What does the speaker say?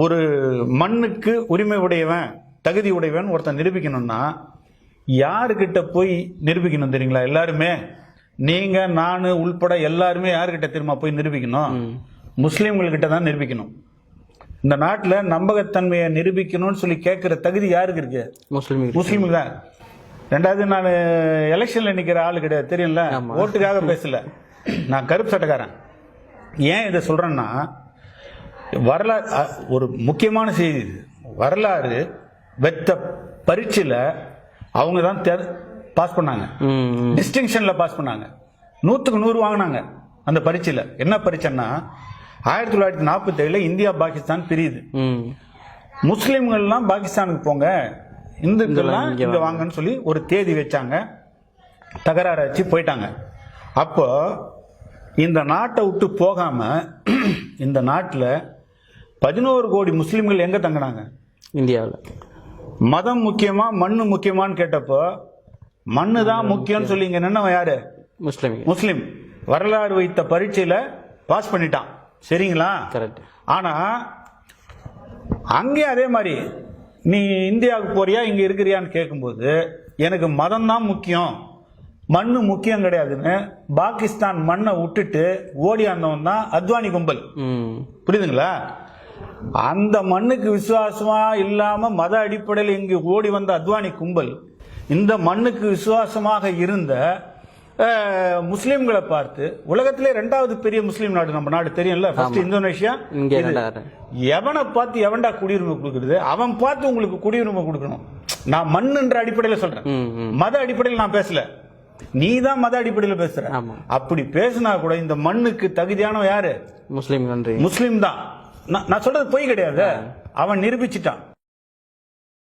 ஒரு மண்ணுக்கு உரிமை உடையவன் தகுதி உடையவன் ஒருத்தன் நிரூபிக்கணும்னா யாருக்கிட்ட போய் நிரூபிக்கணும் தெரியுங்களா எல்லாருமே? நீங்க நான் உள்பட எல்லாருமே யாருக்கிட்ட திரும்ப போய் நிரூபிக்கணும்? முஸ்லீம்கள்கிட்ட தான் நிரூபிக்கணும். இந்த நாட்டுல நம்பகத்தன்மையை நிரூபிக்கணும்னு சொல்லி கேட்கிற தகுதி யாருக்கு இருக்கு? முஸ்லீம் முஸ்லீமுக்கு தான். ரெண்டாவது நான் எலெக்ஷன்ல நிக்கிற ஆளு கிடையாது தெரியும்ல. ஓட்டுக்காக பேசல. நான் கருப்பு சட்டக்காரன். ஏன் இதை சொல்றேன்னா வரலாறு ஒரு முக்கியமான செய்தி இது. வரலாறு வெத்த பரீட்சையில் அவங்க தான் பாஸ் பண்ணாங்க. டிஸ்டிங்ஷன்ல பாஸ் பண்ணாங்க. நூற்றுக்கு நூறு வாங்கினாங்க அந்த பரீட்சையில். என்ன பரீட்சைன்னா ஆயிரத்தி தொள்ளாயிரத்தி நாற்பத்தேழுல இந்தியா பாகிஸ்தான் பிரியுது. முஸ்லீம்கள்லாம் பாகிஸ்தானுக்கு போங்க இந்துக்கள்லாம் இங்க வாங்கன்னு சொல்லி ஒரு தேதி வச்சாங்க. தகராறு வச்சு போயிட்டாங்க. அப்போ இந்த நாட்டை விட்டு போகாம இந்த நாட்டில் பதினோரு கோடி முஸ்லீம்கள் எங்க தங்கினாங்க? இந்தியாவில். மதம் முக்கியமா மண்ணு முக்கியமான்னு கேட்டப்போ மண்ணு தான் முக்கியம்னு சொல்லி இங்க நின்னவன் யாரு? முஸ்லீம். முஸ்லீம். வரலாறு வைத்த பரீட்சையில பாஸ் பண்ணிட்டான். சரிங்களா? கரெக்ட் ஆனா அங்கே அதே மாதிரி நீ இந்தியாவுக்கு போறியா இங்க இருக்கிறியான்னு கேட்கும்போது எனக்கு மதம் தான் முக்கியம். மண்ணு முக்கியம் கிடையாதுன்னு பாகிஸ்தான் மண்ணை விட்டுட்டு ஓடியாந்தவன் தான் அத்வானி கும்பல். புரியுதுங்களா? அந்த மண்ணுக்கு விசுவாசமா இல்லாம மத அடிப்படையில் இங்கு ஓடி வந்த அத்வானி கும்பல் இந்த மண்ணுக்கு விசுவாசமாக இருந்த முஸ்லிம்களை பார்த்து உலகத்திலே ரெண்டாவது பெரிய முஸ்லீம் நாடு நம்ம நாடு தெரியும்ல? First Indonesia. எவனை பார்த்து எவன்டா குடியுரிமை கொடுக்குறது? அவன் பார்த்து உங்களுக்கு குடியுரிமை கொடுக்கணும். நான் மண்ணுன்ற அடிப்படையில் சொல்றேன். மத அடிப்படையில் நான் பேசல. நீ தான் மத அடிப்படையில் பேசுற. அப்படி பேசினா கூட இந்த மண்ணுக்கு தகுதியானவன் யாரு? முஸ்லீம் முஸ்லீம் தான். நான் சொல்றது பொய் கிடையாது. அவன் நிரூபிச்சிட்டான்.